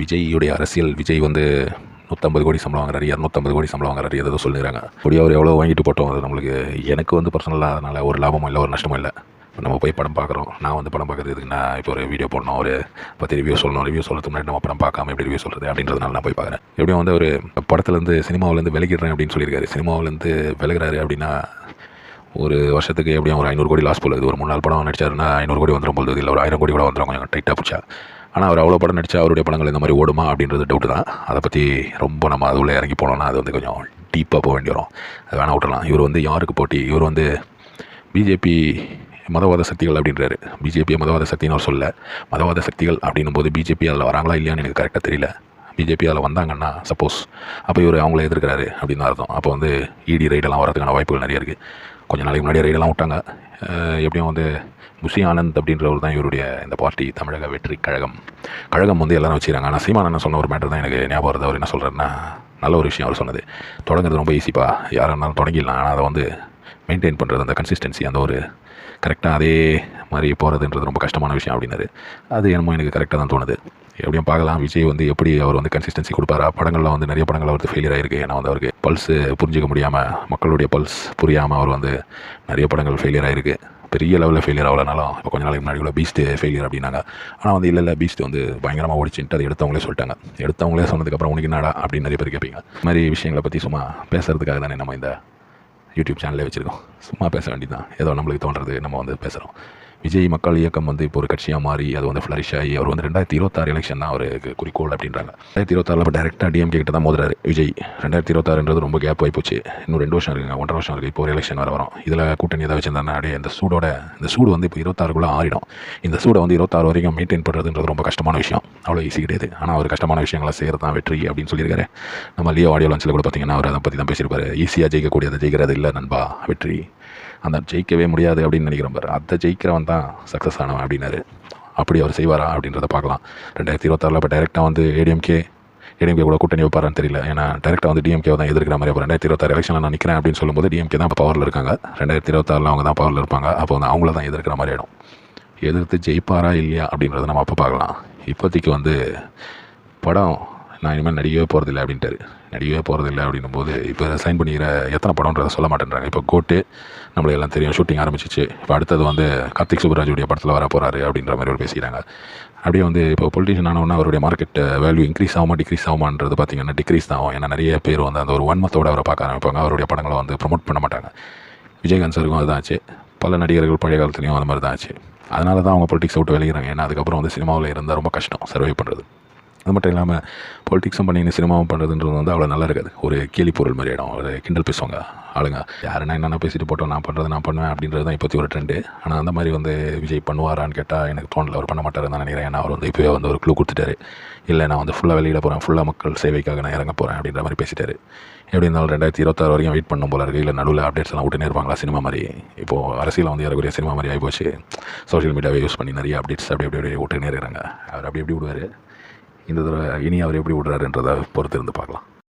விஜய்யுடைய அரசியல் விஜய் வந்து நூற்றம்பது கோடி சம்பளம் வாங்குறாரு இரநூத்தம்பது கோடி சம்பளம் வாங்குறாரு எதோ சொல்லிடுறாங்க அப்படி அவர் எவ்வளோ வாங்கிட்டு போட்டோம். அது நம்மளுக்கு எனக்கு வந்து பர்சனலாக அதனால் ஒரு லாபமும் இல்லை ஒரு நஷ்டமும் இல்லை. நம்ம போய் படம் பார்க்குறோம். நான் வந்து படம் பார்க்குறது இதுக்கு நான் இப்போ ஒரு வீடியோ போடணும் ஒரு பத்து ரிவ்யூ சொல்லணும் ரிவ்யூ சொல்கிறதுக்கு முன்னாடி நம்ம படம் பார்க்காம எப்படி ரிவ்யூ சொல்கிறது அப்படின்றதுனால நான் போய் பார்க்குறேன். எப்படியும் வந்து ஒரு படத்துலேருந்து சினிமாவிலேருந்து விலகிடுறேன் அப்படின்னு சொல்லியிருக்காரு. சினிமாவிலேருந்து விலகுறாரு அப்படின்னா ஒரு வருஷத்துக்கு எப்படியும் ஒரு ஐநூறு கோடி லாஸ் போகுது ஒரு மூணு நாள் படம் நடிச்சாருன்னா ஐநூறு கோடி வந்துடும் போது இல்லை ஒரு ஆயிரம் கோடி கூட வந்துடும் கொஞ்சம் டைட்டாக பிடிச்சா ஆனால் அவர் அவ்வளோ படம் நடித்தா அவருடைய படங்கள் இந்த மாதிரி ஓடுமா அப்படின்றது டவுட்டு தான். அதை பற்றி ரொம்ப நம்ம அது உள்ளே இறங்கி போனோம்னா அது வந்து கொஞ்சம் டீப்பாக போக வேண்டி வரும். அது வேணால் விட்டுலாம் இவர் வந்து யாருக்கு போட்டி? இவர் வந்து பிஜேபி மதவாத சக்திகள் அப்படின்றாரு. பிஜேபி மதவாத சக்தின்னு அவர் சொல்ல மதவாத சக்திகள் அப்படின்னும் போது பிஜேபி அதில் வராங்களா இல்லையான்னு எனக்கு கரெக்டாக தெரியல. பிஜேபி அதில் வந்தாங்கன்னா சப்போஸ் அப்போ இவர் அவங்கள எதிர்க்கிறாரு அப்படின்னு அர்த்தம். அப்போ வந்து இடி ரைடெல்லாம் வரதுக்கான வாய்ப்புகள் நிறைய இருக்குது கொஞ்ச நாளைக்கு முன்னாடி ரைடெல்லாம் விட்டாங்க. எப்படியும் வந்து முசி ஆனந்த் அப்படின்றவர் தான் இவருடைய இந்த பார்ட்டி தமிழக வெற்றி கழகம். கழகம் வந்து எல்லாரும் வச்சுக்கிறாங்க. ஆனால் சீமானந்தன் சொன்ன ஒரு மேட்டர் தான் எனக்கு ஞாபகம் வருது. அவர் என்ன சொல்கிறாருன்னா நல்ல ஒரு விஷயம் அவர் சொன்னது. தொடங்குறது ரொம்ப ஈஸிப்பா யாராக இருந்தாலும் தொடங்கிடலாம். ஆனால் அதை வந்து மெயின்டைன் பண்ணுறது அந்த கன்சிஸ்டன்சி அந்த ஒரு கரெக்டாக அதே மாதிரி போகிறதுன்றது ரொம்ப கஷ்டமான விஷயம் அப்படின்னாரு. அது என்னமோ எனக்கு கரெக்டாக தான் தோணுது. எப்படியும் பார்க்கலாம். விஜய் வந்து எப்படி அவர் வந்து கன்சிஸ்டன்சி கொடுப்பாரா? படங்களில் வந்து நிறைய படங்கள் அவருக்கு ஃபெயிலியர் ஆகிருக்கு ஏன்னா வந்து அவருக்கு பல்ஸ் புரிஞ்சிக்க முடியாமல் மக்களுடைய பல்ஸ் புரியாமல் அவர் வந்து நிறைய படங்கள் ஃபெயிலியர் ஆகிருக்கு பெரிய லெவலில் ஃபெயிலியர் ஆகலனாலும் இப்போ கொஞ்ச நாளைக்கு முன்னாடி கூட பீஸ்ட் ஃபெயிலியர் அப்படின்னாங்க. ஆனால் வந்து இல்லை இல்லை பீஸ்ட் வந்து பயங்கரமாக ஓடிச்சுட்டு அதை எடுத்தவங்களே சொல்லிட்டாங்க. எடுத்தவங்களே சொன்னதுக்கப்புறம் உனக்கு என்னடா அப்படின்னு நிறைய பேர் கேட்பீங்க. இந்த மாதிரி விஷயங்களை பற்றி சும்மா பேசுகிறதுக்காக தானே நம்ம இந்த யூடியூப் சேனலே வச்சுருக்கோம். சும்மா பேச வேண்டியதுதான். ஏதோ நம்மளுக்கு தோன்றது நம்ம வந்து பேசுகிறோம் விஜய் மக்கள் இயக்கம் வந்து இப்போ ஒரு கட்சியாக மாறி அது வந்து ஃப்ளரிஷ் ஆகி அவர் வந்து ரெண்டாயிரத்தி இருபத்தாறு எலெக்ஷன் தான் அவருக்கு குறிக்கோள் அப்படின்றாங்க. ரெண்டாயிரத்தி இருபத்தாறில் இப்போ டேரெக்டாக டிஎம்கே கிட்ட தான் மோதுறாரு விஜய். ரெண்டாயிரத்தி இருபத்தாறுன்றது ரொம்ப கேப் ஆகிப்போச்சு போச்சு. இன்னும் ரெண்டு வருஷம் இருக்குங்க ஒன்றரை வருஷம் இருக்குது இப்போ ஒரு எலெக்ஷன் வர வரும். இதில் கூட்டணி ஏதாவது வச்சிருந்தாங்கன்னா அப்படியே இந்த சூடோட இந்த சூடு வந்து இப்போ இருபத்தாறுக்குள்ளே ஆறிடும். இந்த சூடை வந்து இருபத்தாறு வரைக்கும் மெயின்டைன் பண்ணுறதுன்றது ரொம்ப கஷ்டமான விஷயம். அவ்வளோ ஈஸி கிடையாது. ஆனால் அவர் கஷ்டமான விஷயங்களை செய்கிறது தான் வெற்றி அப்படின்னு சொல்லியிருக்காரு. நம்ம லியோ ஆடியோ லான்ச்சில் கூட பார்த்தீங்கன்னா அவர் அதை பற்றி தான் பேசியிருப்பார் ஈஸியாக ஜெயிக்கக்கூடியதை ஜெயிக்கிறது இல்லை நண்பா வெற்றி. அந்த ஜெயிக்கவே முடியாது அப்படின்னு நினைக்கிறோம் பாரு. அதை ஜெயிக்கிறவன் தான் சக்ஸஸ் ஆனவன் அப்படின்னாரு. அப்படி அவர் செய்வாரா அப்படின்றத பார்க்கலாம். ரெண்டாயிரத்தி இருபத்தாறில் இப்போ டைரெக்டாக வந்து ஏடிஎம்கே ஏடிஎம்கே கூட கூட்டணி வைப்பாரான்னு தெரியல. ஏன்னா டேரெக்டாக வந்து டிஎம்கே தான் எதிர்க்கிற மாதிரி அப்போ ரெண்டாயிரத்தி இருபத்தாறு எலெக்ஷனில் நான் நிற்கிறேன் அப்படின்னு சொல்லும்போது டிஎம்கே தான் பவரில் இருக்காங்க. ரெண்டாயிரத்தி இருபத்தாறில் அவங்க தான் பவரில் இருப்பாங்க. அப்போ வந்து அவங்கள தான் எதிர்க்கிற மாதிரி ஆகிடும் எதிர்த்து ஜெயிப்பாரா இல்லையா அப்படின்றத நம்ம அப்போ பார்க்கலாம். இப்போதைக்கு வந்து படம் நான் இனிமேல் நடிக்கவே போகிறதில்ல அப்படின்ட்டாரு. நடிக்கவே போகிறதில்ல அப்படின்னும் போது இப்போ சைன் பண்ணிக்கிற எத்தனை படம்ன்றதை சொல்ல மாட்டேன்றாங்க. இப்போ கோட்டு நம்மளுக்கு எல்லாம் தெரியும் ஷூட்டிங் ஆரம்பிச்சிச்சு. இப்போ அடுத்தது வந்து கார்த்திக் சுப்ராஜுடைய படத்தில் வர போகிறாரு அப்படின்ற மாதிரி ஒரு பேசிக்கிறாங்க. அப்படியே வந்து இப்போ பொலிட்டிஷியன் ஆனவொன்னா அவருடைய மார்க்கெட் வேல்யூ இன்க்ரீஸ் ஆகுமா டிக்ரீஸ் ஆகுமான்றது பார்த்தீங்கன்னா டிக்ரீஸ் தான் ஆகும். ஏன்னா நிறைய பேர் வந்து அந்த ஒரு ஒன் மந்தோட அவரை பார்க்க ஆரம்பிப்பாங்க. அவருடைய படங்களை வந்து ப்ரொமோட் பண்ண மாட்டாங்க. விஜயகாந்த் சாருக்கும் அதுதான் ஆச்சு. பல நடிகர்கள் பழைய காலத்துலேயும் அந்த மாதிரி தான் ஆச்சு. அதனால தான் அவங்க பொலிட்டிக்ஸ் விட்டு விளையிறாங்க. ஏன்னா அதுக்கப்புறம் வந்து சினிமாவில் இருந்தால் ரொம்ப கஷ்டம் சர்வை பண்ணுறது அது மட்டும் இல்லாமல் பொலிட்டிக்ஸும் பண்ணின்னு சினிமாவும் பண்ணுறதுன்றது வந்து அவ்வளோ நல்லா இருக்காது. ஒரு கேலி பொருள் மாதிரி இடம் ஒரு கிண்டல் பேசுவாங்க ஆளுங்க. யாருன்னா என்னென்ன பேசிட்டு போட்டோம் நான் பண்ணுறது நான் பண்ணுவேன் அப்படின்றது தான் இப்போத்தி ஒரு ட்ரெண்டு ஆனால் அந்த மாதிரி வந்து விஜய் பண்ணுவாரான்னு கேட்டால் எனக்கு தோணல. அவர் பண்ண மாட்டார் தான் நினைக்கிறேன். ஏன்னா அவர் வந்து இப்போவே வந்து ஒரு க்ளூ கொடுத்துட்டாரு. இல்லை நான் வந்து ஃபுல்லாக வெளியில் போகிறேன் ஃபுல்லாக மக்கள் சேவைக்காக நான் இறங்க போகிறேன் அப்படின்ற மாதிரி பேசிட்டாரு. எப்படி இருந்தாலும் ரெண்டாயிரத்தி இருபத்தாறு வரைக்கும் வெயிட் பண்ணும் போல இருக்குது இல்லை நடுவில் அப்டேட்ஸ் எல்லாம் விட்டுனே இருப்பாங்களா சினிமா மாதிரி. இப்போது அரசியல் வந்து ஏறக்கூடிய சினிமா மாதிரி ஆகிப்போச்சு சோஷியல் மீடியாவை யூஸ் பண்ணி நிறைய அப்டேட்ஸ் அப்படி அப்படி அப்படியே விட்டுனே இருக்கிறாங்க. அவர் அப்படி எப்படி விடுவார். இந்த தடவை இனி அவர் எப்படி விடுறாருன்றதை பொறுத்திருந்து பார்க்கலாம்.